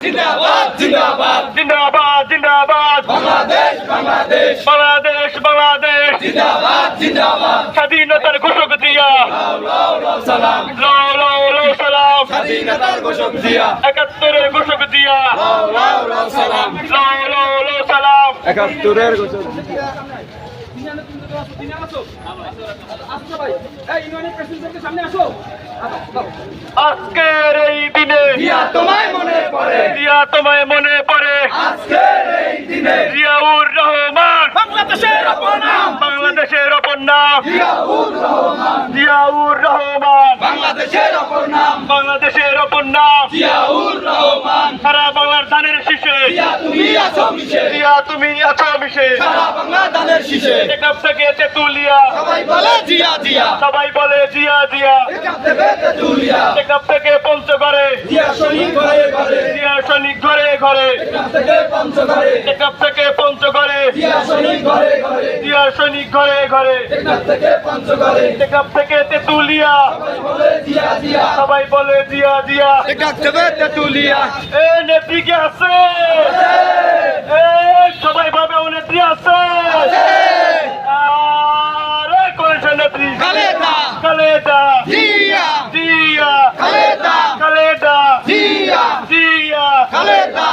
জিন্দাবাদ জিন্দাবাদ। জিন্দাবাদ জিন্দাবাদ। বাংলাদেশ বাংলাদেশ। বাংলাদেশ বাংলাদেশ। জিন্দাবাদ জিন্দাবাদ। স্বাধীনতার ঘোষক দিয়া লাও লাও লাও সালাম। লাও লাও লাও সালাম। স্বাধীনতার ঘোষক দিয়া একাত্তরের ঘোষক দিয়া লাও লাও লাও সালাম। লাও লাও লাও সালাম। একাত্তরের ঘোষক আজকের এই দিনে দিয়া তোমায় মনে পড়ে দিয়া তোমায় মনে পড়ে। জিয়াউর রহমান। বাংলাদেশের বাংলাদেশের অপর নাম। জিয়াউর রহমান। বাংলাদেশের অপর নাম। বাংলাদেশের অপর নাম। জিয়াউর রহমান। সারা বাংলার ধানের শীষে। তুমি আছো মিশে। জিয়া তুমি আছো মিশে। সারা বাংলা শীষে। একাপ থেকে তেতুলিয়া। সবাই বলে জিয়া জিয়া। সবাই বলে জিয়া জিয়া। একাপ থেকে তেতুলিয়া। একাপ থেকে পঞ্চগড়ে। জিয়া শহীদ ঘরে ঘরে জিয়া সৈনিক ঘরে। ঘরে থেকে পঞ্চগড়ে। ঘরে সৈনিক থেকে তেতুলিয়া। সবাই বলে একাপ থেকে তেতুলিয়া। এ নেত্রী কি আছে? এ সবাই ভাবে ও নেত্রী আছে। আরে কোন নেত্রী। খালেদা জিয়া জিয়া খালেদা খালেদা জিয়া জিয়া খালেদা